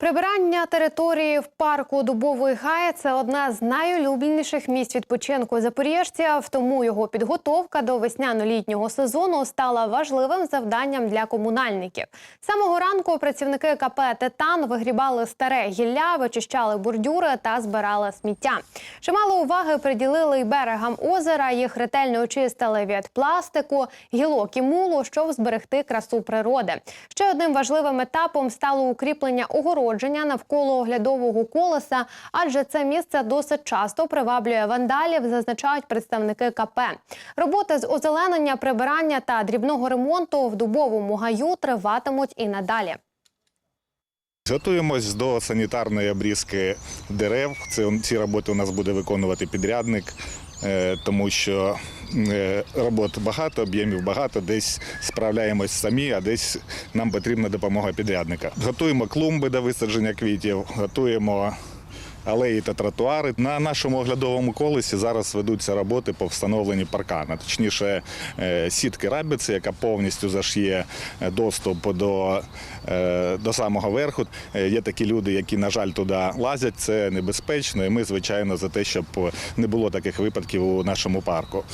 Прибирання території в парку Дубовий гай це одна з найулюбленіших місць відпочинку запоріжців. Тому його підготовка до весняно-літнього сезону стала важливим завданням для комунальників. Самого ранку працівники КП Титан вигрібали старе гілля, вичищали бордюри та збирали сміття. Чимало уваги приділили й берегам озера. Їх ретельно очистили від пластику, гілок і мулу, щоб зберегти красу природи. Ще одним важливим етапом стало укріплення огородження навколо оглядового колеса, адже це місце досить часто приваблює вандалів, зазначають представники КП. Роботи з озеленення, прибирання та дрібного ремонту в дубовому гаю триватимуть і надалі. Готуємось до санітарної обрізки дерев. Це ці роботи у нас буде виконувати підрядник, тому що роботи робот багато, об'ємів багато. Десь справляємось самі, а десь нам потрібна допомога підрядника. Готуємо клумби до висадження квітів, готуємо. Алеї та тротуари на нашому оглядовому колесі зараз ведуться роботи по встановленні паркана, точніше е, сітки рабиці, яка повністю зашиє е, доступ до, е, до самого верху. Є такі люди, які, на жаль, туди лазять. Це небезпечно. І ми, звичайно, за те, щоб не було таких випадків у нашому парку.